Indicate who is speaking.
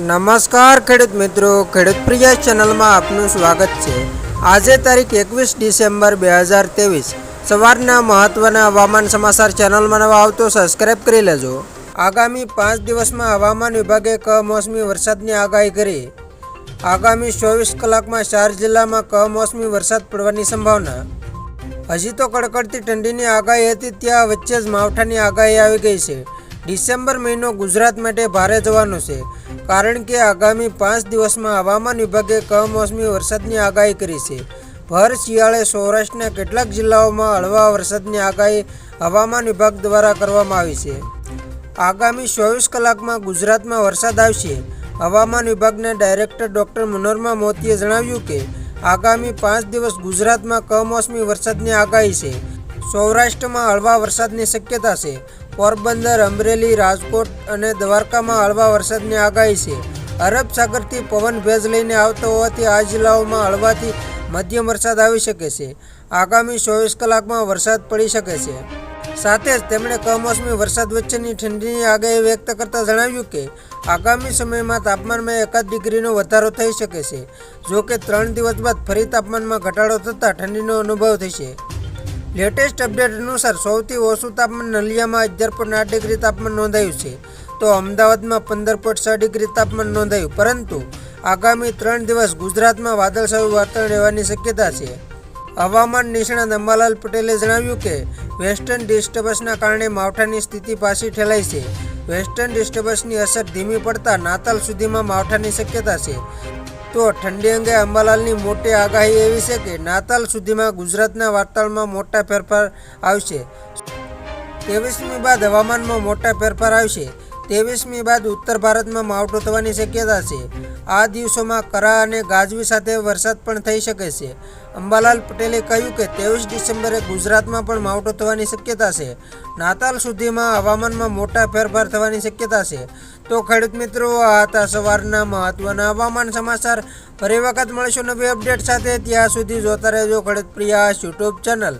Speaker 1: નમસ્કાર ખેડૂત મિત્રો, ખેડૂત પ્રિય ચેનલમાં આપનું સ્વાગત છે. આજે તારીખ એકવીસ ડિસેમ્બર બે હજાર ત્રેવીસ. સવારના મહત્વના હવામાન સમાચાર ચેનલમાં નવા આવતો સબસ્ક્રાઇબ કરી લેજો. આગામી પાંચ દિવસમાં હવામાન વિભાગે કમોસમી વરસાદની આગાહી કરી. આગામી ચોવીસ કલાકમાં ચાર જિલ્લામાં કમોસમી વરસાદ પડવાની સંભાવના. હજી તો કડકડતી ઠંડીની આગાહી હતી, ત્યાં વચ્ચે જ માવઠાની આગાહી આવી ગઈ છે. ડિસેમ્બર મહિનો ગુજરાત માટે ભારે જવાનો છે. કારણ કે આગામી પાંચ દિવસમાં હવામાન વિભાગે કમોસમી વરસાદની આગાહી કરી છે. ભર, શિયાળે, સૌરાષ્ટ્રના કેટલાક જિલ્લાઓમાં હળવા વરસાદની આગાહી હવામાન વિભાગ દ્વારા કરવામાં આવી છે. આગામી ચોવીસ કલાકમાં ગુજરાતમાં વરસાદ આવશે. હવામાન વિભાગના ડાયરેક્ટર ડૉક્ટર મનોરમા મોતીએ જણાવ્યું કે, આગામી પાંચ દિવસ ગુજરાતમાં કમોસમી વરસાદની આગાહી છે. સૌરાષ્ટ્રમાં હળવા વરસાદની શક્યતા છે. પોરબંદર, અમરેલી, રાજકોટ અને દ્વારકામાં હળવા વરસાદની આગાહી છે. અરબ સાગરથી પવન ભેજ લઈને આવતો હોવાથી આ જિલ્લાઓમાં હળવાથી મધ્યમ વરસાદ આવી શકે છે. આગામી ચોવીસ કલાકમાં વરસાદ પડી શકે છે. સાથે જ તેમણે કમોસમી વરસાદ વચ્ચેની ઠંડીની આગાહી વ્યક્ત કરતા જણાવ્યું કે, આગામી સમયમાં તાપમાનમાં એકાદ ડિગ્રીનો વધારો થઈ શકે છે. જો કે ત્રણ દિવસ બાદ ફરી તાપમાનમાં ઘટાડો થતાં ઠંડીનો અનુભવ થશે. લેટેસ્ટ અપડેટ અનુસાર સૌથી ઓછું તાપમાન નલિયામાં અગિયાર પોઈન્ટ આઠ ડિગ્રી તાપમાન નોંધાયું છે. તો અમદાવાદમાં પંદર પોઈન્ટ છ ડિગ્રી તાપમાન નોંધાયું. પરંતુ આગામી ત્રણ દિવસ ગુજરાતમાં વાદળછાયું વાતાવરણ રહેવાની શક્યતા છે. હવામાન નિષ્ણાત અંબાલાલ પટેલે જણાવ્યું કે, વેસ્ટર્ન ડિસ્ટર્બન્સના કારણે માવઠાની સ્થિતિ પાછી ઠેલાઈ છે. વેસ્ટર્ન ડિસ્ટર્બન્સની અસર ધીમી પડતા નાતાલ સુધીમાં માવઠાની શક્યતા છે. તો ઠંડી અંગે અંબાલાલની મોટી આગાહી એવી છે કે નાતાલ સુધીમાં ગુજરાતના વાતાવરણમાં મોટા ફેરફાર આવશે. ત્રેવીસમી બાદ હવામાનમાં મોટા ફેરફાર આવશે. ત્રેવીસમી બાદ ઉત્તર ભારતમાં માવઠું થવાની શક્યતા છે. આ દિવસોમાં કરા અને ગાજવી સાથે વરસાદ પણ થઈ શકે છે. અંબાલાલ પટેલે કહ્યું કે ત્રેવીસ ડિસેમ્બરે ગુજરાતમાં પણ માવઠો થવાની શક્યતા છે. નાતાલ સુધીમાં હવામાનમાં મોટા ફેરફાર થવાની શક્યતા છે. તો ખેડૂત મિત્રો, આ હતા સવારના મહત્વના હવામાન સમાચાર. ફરી વખત મળીશું નવી અપડેટ સાથે. ત્યાં સુધી જોતા રહેજો ખેડૂત પ્રિયાસ યુટ્યુબ ચેનલ.